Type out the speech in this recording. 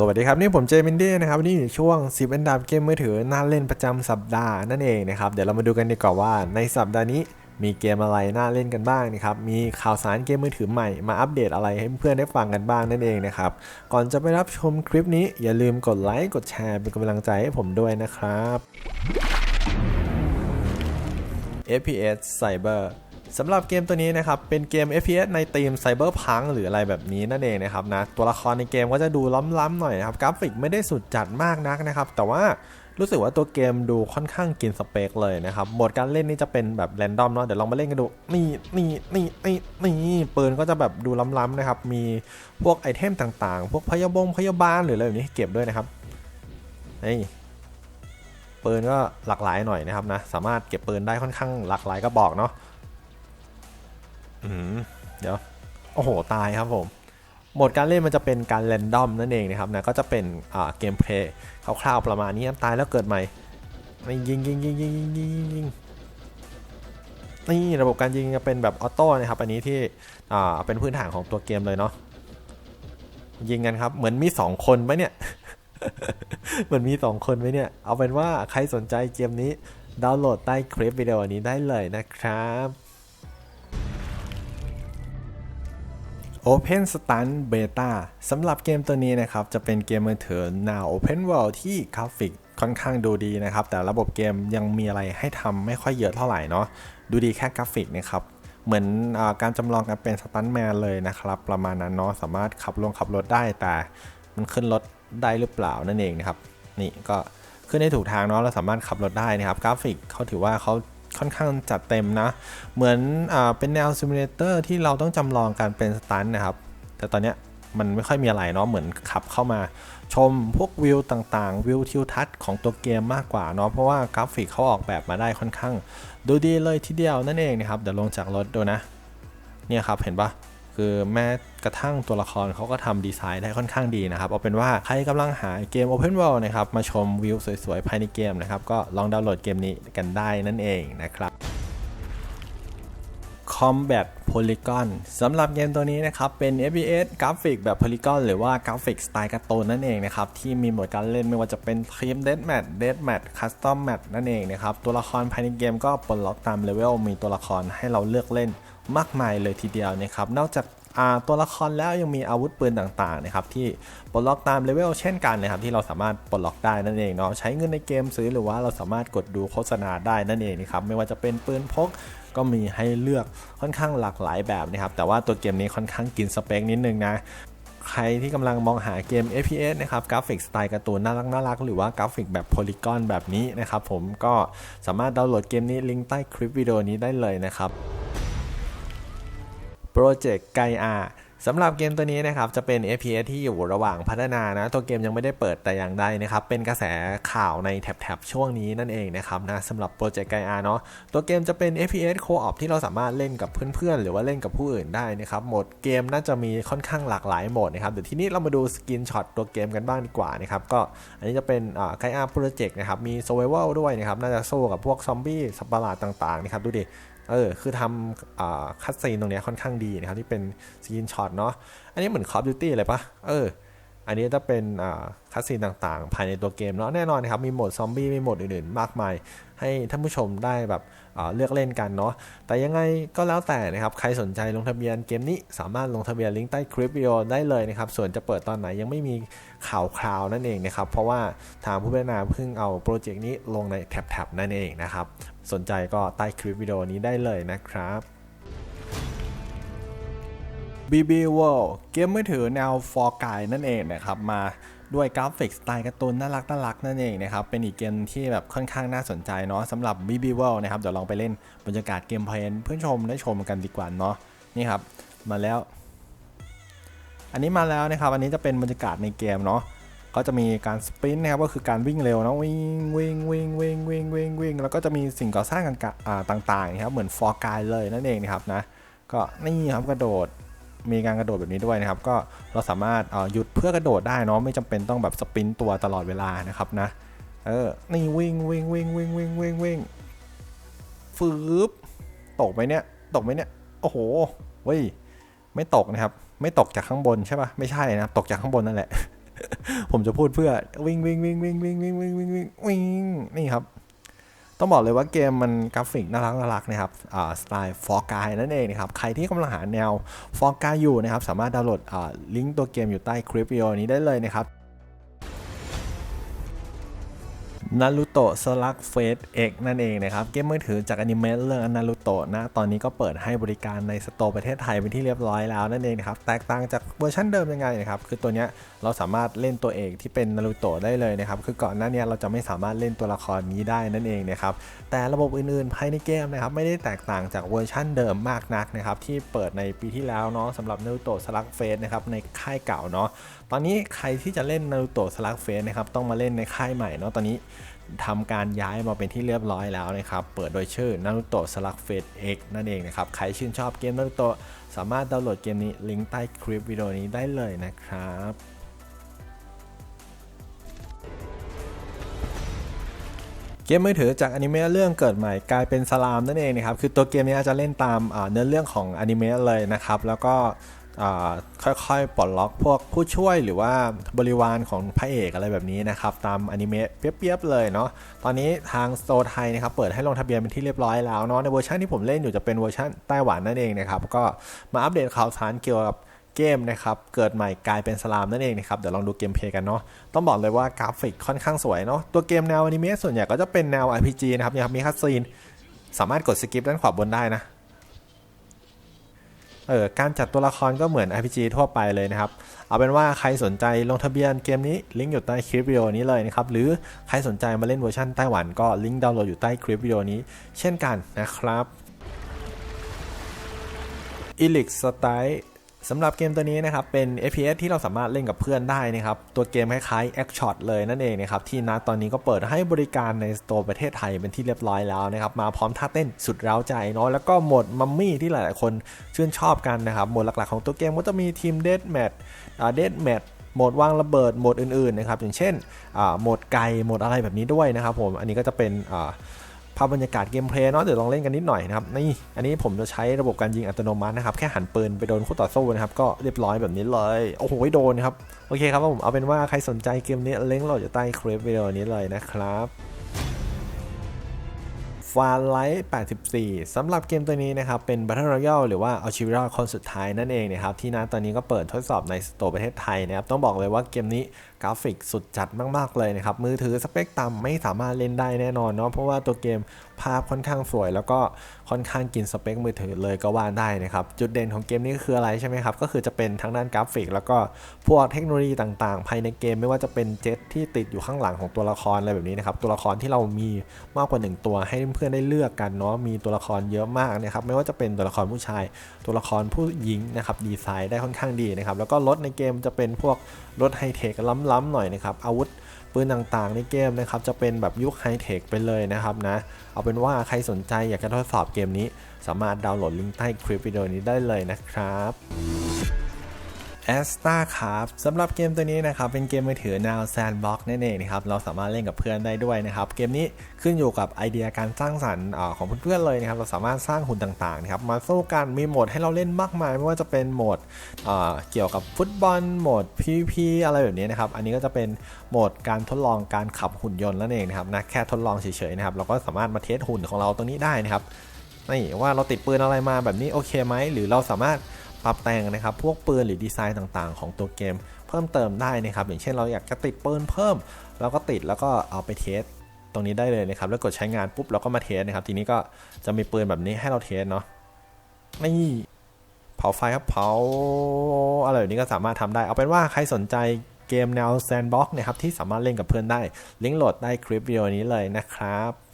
สวัสดีครับ นี่ผมเจมินดี้นะครับนี่อยู่ช่วง 10 อันดับเกมมือถือน่าเล่นประจำสัปดาห์นั่นเองนะครับ เดี๋ยวเรามาดูกันดีกว่าว่าในสัปดาห์นี้มีเกมอะไรน่าเล่นกันบ้างนะครับ มีข่าวสารเกมมือถือใหม่มาอัปเดตอะไรให้เพื่อนได้ฟังกันบ้างนั่นเองนะครับ ก่อนจะไปรับชมคลิปนี้อย่าลืมกดไลค์กดแชร์เป็นกำลังใจให้ผมด้วยนะครับ FPS Cyber สำหรับเกมตัวนี้นะครับ เป็นเกม FPS ในธีม Cyberpunk หรืออะไรแบบนี้นั่นเองนะครับนะ ตัวละครในเกมก็จะดูล้ำๆหน่อยนะครับ กราฟิกไม่ได้สุดจัดมากนักนะครับ แต่ว่ารู้สึกว่าตัวเกมดูค่อนข้างกินสเปคเลยนะครับ โหมดการเล่นนี่จะเป็นแบบแรนดอมเนาะ เดี๋ยวลองมาเล่นกันดู นี่นี่นี่นี่นี่ปืนก็จะแบบดูล้ำๆนะครับ มีพวกไอเทมต่างๆ พวกพยาบงพยาบาลหรืออะไรแบบนี้เก็บด้วยนะครับ นี่ปืนก็หลากหลายหน่อยนะครับนะ สามารถเก็บปืนได้ค่อนข้างหลากหลายกระบอกเนาะ เดี๋ยว โอ้โห ตายครับผม โหมดการเล่นมันจะเป็นการแรนดอมนั่นเองนะครับนะ ก็จะเป็นเกมเพลย์คร่าวๆประมาณนี้ตายแล้วเกิดใหม่ยิงยิงยิงยิงยิงยิงยิงนี่ระบบการยิงจะเป็นแบบออโต้นะครับ อันนี้ที่เป็นพื้นฐานของตัวเกมเลยเนาะ ยิงกันครับ เหมือนมีสองคนไหมเนี่ย เหมือนมีสองคนไหมเนี่ย เอาเป็นว่าใครสนใจเกมนี้ดาวน์โหลดใต้คลิปวิดีโอนี้ได้เลยนะครับ Open Stunt Beta สำหรับเกมตัวนี้นะครับ จะเป็นเกมมือถือแนว Open World ที่กราฟิกค่อนข้างดูดีนะครับ แต่ระบบเกมยังมีอะไรให้ทำไม่ค่อยเยอะเท่าไหร่เนาะดูดีแค่กราฟิกนะครับ เหมือนอการจำลองการเป็นสตันแมนเลยนะครับ ประมาณนั้นเนาะสามารถขับลงขับรถได้แต่มันขึ้นรถได้หรือเปล่านั่นเองนะครับ นี่ก็ขึ้นได้ถูกทางเนาะเราสามารถขับรถได้นะครับ กราฟิกเขาถือว่าเขา ค่อนข้างจัดเต็มนะ เหมือนอเป็นแนวซิมูเลเตอร์ที่เราต้องจำลองการเป็นสตันนะครับ แต่ตอนนี้มันไม่ค่อยมีอะไรเนาะเหมือนขับเข้ามาชมพวกวิวต่างๆ วิวทิวทัศน์ของตัวเกมมากกว่าเนาะเพราะว่ากราฟิกเขาออกแบบมาได้ค่อนข้าง ดูดีเลยทีเดียวนั่นเองนะครับเดี๋ยวลงจากรถดูนะ เนี่ยครับเห็นปะ คือแม้กระทั่งตัวละครเขาก็ทำดีไซน์ได้ค่อนข้างดีนะครับ เอาเป็นว่าใครกำลังหาเกม Open World นะครับมาชมวิวสวยๆ ภายในเกมนะครับ ก็ลองดาวน์โหลดเกมนี้กันได้นั่นเองนะครับ Combat Polygon สำหรับเกมตัวนี้นะครับ เป็น FPS กราฟิกแบบ Polygon หรือว่ากราฟิกสไตล์การ์ตูนนั่นเองนะครับ ที่มีโหมดการเล่นไม่ว่าจะเป็น Team Deathmatch Deathmatch Custom Match นั่นเองนะครับ ตัวละครภายในเกมก็ปลดล็อกตามเลเวลมีตัวละครให้เราเลือกเล่น มากมายเลยทีเดียวนะครับนอกจากตัวละครแล้วยังมีอาวุธปืนต่างๆนะครับที่ปลดล็อกตามเลเวลเช่นกันนะครับที่เราสามารถปลดล็อกได้นั่นเองเนาะใช้เงินในเกมซื้อหรือว่าเราสามารถกดดูโฆษณาได้นั่นเองนะครับไม่ว่าจะเป็นปืนพกก็มีให้เลือกค่อนข้างหลากหลายแบบนะครับแต่ว่าตัวเกมนี้ค่อนข้างกินสเปคนิดนึงนะใครที่กำลังมองหาเกม FPS นะครับกราฟิกสไตล์การ์ตูนน่ารักน่ารักหรือว่ากราฟิกแบบโพลีกอนแบบนี้นะครับผมก็สามารถดาวน์โหลดเกมนี้ลิงก์ใต้คลิปวิดีโอนี้ได้เลยนะครับ โปรเจกต์ไกอาสำหรับเกมตัวนี้นะครับจะเป็น FPS ที่อยู่ระหว่างพัฒนานะตัวเกมยังไม่ได้เปิดแต่อย่างใดนะครับเป็นกระแสข่าวในแถบๆช่วงนี้นั่นเองนะครับนะสำหรับโปรเจกต์ไกอาเนาะตัวเกมจะเป็น FPS Co-op ที่เราสามารถเล่นกับเพื่อนๆ หรือว่าเล่นกับผู้อื่นได้นะครับโหมดเกมน่าจะมีค่อนข้างหลากหลายโหมดนะครับเดี๋ยวทีนี้เรามาดูสกินช็อตตัวเกมกันบ้างดีกว่านะครับก็อันนี้จะเป็นไกอาโปรเจกต์นะครับมี Survival ด้วยนะครับน่าจะสู้กับพวกซอมบี้สัตว์ประหลาดต่างๆนะครับดูดิ เออคือทำคัดซีนตรงนี้ค่อนข้างดีนะครับที่เป็นสกินช็อตเนาะอันนี้เหมือนคอฟดิวตี้เลยปะเออ อันนี้จะเป็นคัดซีนต่างๆ ภายในตัวเกมเนาะแน่นอนนครับ มีโหมดซอมบี้มีโหมดอื่นๆ มากมาย ให้ท่านผู้ชมได้แบบเลือกเล่นกันเนาะแต่ยังไงก็แล้วแต่นะครับ ใครสนใจลงทะเบียนเกมนี้สามารถลงทะเบียนลิงก์ใต้คลิปวิดีโอได้เลยนะครับ ส่วนจะเปิดตอนไหนยังไม่มีข่าวคราวนั่นเองนะครับ เพราะว่าทางผู้พัฒนาเพิ่งเอาโปรเจกต์นี้ลงในแท็บๆนั่นเองนะครับ สนใจก็ใต้คลิปวิดีโอนี้ได้เลยนะครับ BB World เกมมือถือแนว for guy นั่นเองนะครับมาด้วยกราฟิกสไตล์การ์ตูนน่ารักน่ารักนั่นเองนะครับเป็นอีกเกมที่แบบค่อนข้างน่าสนใจเนาะสำหรับ BB World นะครับเดี๋ยวลองไปเล่นบรรยากาศเกมเพลนเพื่อนชมได้ชมกันดีกว่าเนาะนี่ครับมาแล้ว อันนี้มาแล้วนะครับอันนี้จะเป็นบรรยากาศในเกมเนาะก็จะมีการสปรินต์นะครับก็คือการวิ่งเร็วนะวิ่งวิ่งวิ่งวิ่งวิ่งวิ่งวิ่งแล้วก็จะมีสิ่งก่อสร้างต่างๆนะครับเหมือนฟอร์กายเลยนั่นเองนะครับนะก็นี่ครับกระโดด มีการกระโดดแบบนี้ด้วยนะครับ ก็เราสามารถหยุดเพื่อกระโดดได้เนาะไม่จำเป็นต้องแบบสปินตัวตลอดเวลานะครับนะเออนี่วิ่งวิ่งวิ่งวิ่งวิ่งวิ่งวิ่งฟืบตกไหมเนี่ยตกไหมเนี่ยโอ้โหเว้ยไม่ตกนะครับ ไม่ตกจากข้างบนใช่ปะไม่ใช่นะครับตกจากข้างบนนั่นแหละ ผมจะพูดเพื่อวิ่งวิ่งวิ่งวิ่งวิ่งวิ่งวิ่งวิ่งวิ่งนี่ครับ ต้องบอกเลยว่าเกมมันกราฟิกน่ารักน่ารักนะครับสไตล์ฟอร์กายนั่นเองนะครับ ใครที่กำลังหาแนวฟอร์กายอยู่นะครับ สามารถดาวน์โหลดลิงก์ตัวเกมอยู่ใต้คลิปวิดีโอนี้ได้เลยนะครับ นารูโตะสลักเฟสเอกนั่นเองนะครับ เกมมือถือจากอนิเมะเรื่องนารูโตะนะ ตอนนี้ก็เปิดให้บริการในสโตร์ประเทศไทยเป็นที่เรียบร้อยแล้วนั่นเองนะครับ แตกต่างจากเวอร์ชันเดิมยังไงนะครับ คือตัวเนี้ยเราสามารถเล่นตัวเอกที่เป็นนารูโตะได้เลยนะครับ คือก่อนหน้านี้เราจะไม่สามารถเล่นตัวละครนี้ได้นั่นเองนะครับ แต่ระบบอื่นๆภายในเกมนะครับไม่ได้แตกต่างจากเวอร์ชันเดิมมากนักนะครับที่เปิดในปีที่แล้วเนาะสำหรับนารูโตะสลักเฟสนะครับในค่ายเก่าเนาะตอนนี้ใครที่จะเล่นนารูโตะสลักเฟสนะครับต้องมาเล่นในค่ายใหม่เนาะตอนนี้ทำการย้ายมาเป็นที่เรียบร้อยแล้วนะครับ เปิดโดยชื่อนารูโตะสลักเฟส X นั่นเองนะครับ ใครชื่นชอบเกมนารูโตะสามารถดาวน์โหลดเกมนี้ลิงก์ใต้คลิปวิดีโอนี้ได้เลยนะครับเกมมือถือจากอนิเมะเรื่องเกิดใหม่กลายเป็นสลามนั่นเองนะครับ คือตัวเกมนี้จะเล่นตามเนื้อเรื่องของอนิเมะเลยนะครับ แล้วก็ ค่อยๆปลดล็อกพวกผู้ช่วยหรือว่าบริวารของพระเอกอะไรแบบนี้นะครับ ตามอนิเมะเปียบๆเลยเนาะตอนนี้ทางโตร์ไทยนะครับเปิดให้ลงทะเบียนเป็นที่เรียบร้อยแล้วเนาะในเวอร์ชันที่ผมเล่นอยู่จะเป็นเวอร์ชันไต้หวันนั่นเองนะครับ ก็มาอัปเดตข่าวสารเกี่ยวกับเกมนะครับเกิดใหม่กลายเป็นสลามนั่นเองนะครับเดี๋ยวลองดูเกมเพลย์กันเนาะต้องบอกเลยว่ากราฟิกค่อนข้างสวยเนาะตัวเกมแนวอนิเมะส่วนใหญ่ก็จะเป็นแนว RPG นะครับเนี่ยครับมีคัสซีนสามารถกดสกิปด้านขวาบนได้นะ เออการจัดตัวละครก็เหมือน RPG ทั่วไปเลยนะครับ เอาเป็นว่าใครสนใจลงทะเบียนเกมนี้ลิงก์อยู่ใต้คลิปวิดีโอนี้เลยนะครับ หรือใครสนใจมาเล่นเวอร์ชันไต้หวันก็ลิงก์ดาวน์โหลดอยู่ใต้คลิปวิดีโอนี้ เช่นกันนะครับอิลิกสไตล์ สำหรับเกมตัวนี้นะครับเป็น FPS ที่เราสามารถเล่นกับเพื่อนได้นะครับตัวเกมคล้ายๆ Act Shot เลยนั่นเองนะครับที่นัดตอนนี้ก็เปิดให้บริการในสโตร์ประเทศไทยเป็นที่เรียบร้อยแล้วนะครับมาพร้อมท่าเต้นสุดเร้าใจเนาะแล้วก็โหมดมัมมี่ที่หลายๆคนชื่นชอบกันนะครับโหมดหลักๆของตัวเกมก็จะมีทีมเดดแมทเดดแมทโหมดวางระเบิดโหมดอื่นๆนะครับอย่างเช่นโหมดไกโหมดอะไรแบบนี้ด้วยนะครับผมอันนี้ก็จะเป็น ภาพบรรยากาศเกมเพลย์เนาะเดี๋ยวลองเล่นกันนิดหน่อยนะครับนี่อันนี้ผมจะใช้ระบบการยิงอัตโนมัตินะครับแค่หันปืนไปโดนคู่ต่อสู้นะครับก็เรียบร้อยแบบนี้เลยโอ้โหโดนครับโอเคครับผมเอาเป็นว่าใครสนใจเกมนี้เล้งเราจะใต้คลิปวิดีโอนี้เลยนะครับฟาไลท์84 สำหรับเกมตัวนี้นะครับ เป็น Battle Royale หรือว่าเอาชีวิตรอดคนสุดท้ายนั่นเองนะครับ ที่นั้นตอนนี้ก็เปิดทดสอบในสโตร์ประเทศไทยนะครับ ต้องบอกเลยว่าเกมนี้กราฟิกสุดจัดมากๆเลยนะครับ มือถือสเปคต่ำไม่สามารถเล่นได้แน่นอนเนาะเพราะว่าตัวเกมภาพค่อนข้างสวย แล้วก็ค่อนข้างกินสเปคมือถือเลยก็ว่าได้นะครับ จุดเด่นของเกมนี้คืออะไรใช่ไหมครับ ก็คือจะเป็นทั้งด้านกราฟิก แล้วก็พวกเทคโนโลยีต่างๆ ภายในเกมไม่ว่าจะเป็นเจ็ตที่ติดอยู่ข้างหลังของตัวละครอะไรแบบนี้นะครับตัวละครที่เรามีมากกว่า 1 ตัวให้เพื่อนๆได้เลือกกันเนาะมีตัวละครเยอะมากนะครับไม่ว่าจะเป็นตัวละครผู้ชาย ตัวละครผู้หญิงนะครับดีไซน์ได้ค่อนข้างดีนะครับแล้วก็รถในเกมจะเป็นพวกรถไฮเทคล้ำๆหน่อยนะครับอาวุธปืนต่างๆในเกมนะครับจะเป็นแบบยุคไฮเทคไปเลยนะครับนะเอาเป็นว่าใครสนใจอยากจะทดสอบเกมนี้ สามารถดาวน์โหลดลิงก์ใต้คลิปวิดีโอนี้ได้เลยนะครับ a s t a ครับสำหรับเกมตัวนี้นะครับ เป็นเกมมือถือแนวแซนด์บ็อกนั่นเองนะครับ เราสามารถเล่นกับเพื่อนได้ด้วยนะครับ เกมนี้ขึ้นอยู่กับไอเดียการสร้างสรรค์ของเพื่อนๆเลยนะครับ เราสามารถสร้างหุ่นต่างๆนะครับ มาสู้กัน มีโหมดให้เราเล่นมากมาย ไม่ว่าจะเป็นโหมดเกี่ยวกับฟุตบอล โหมด PVP อะไรแบบนี้นะครับ อันนี้ก็จะเป็นโหมดการทดลองการขับหุ่นยนต์นั่นเองนะครับนะแค่ทดลองเฉยๆนะครับ เราก็สามารถมาเทสหุ่นของเราตรงนี้ได้นะครับนี่ว่าเราติดปืนอะไรมาแบบนี้โอเคไหมหรือเราสามารถ ปรับแต่งนะครับพวกปืนหรือดีไซน์ต่างๆ ของตัวเกม เพิ่มเติมได้นะครับอย่างเช่นเราอยากจะติดปืนเพิ่มเราก็ติดแล้วก็เอาไปเทสตรงนี้ได้เลยนะครับแล้วกดใช้งานปุ๊บเราก็มาเทสนะครับทีนี้ก็จะมีปืนแบบนี้ให้เราเทสเนาะนี่เผาไฟครับเผาอะไรแบบนี้ก็สามารถทำได้ เอาเป็นว่าใครสนใจเกมแนวแซนด์บ็อกซ์นะครับที่สามารถเล่นกับเพื่อนได้ ลิงก์โหลดได้คลิปวิดีโอนี้เลยนะครับ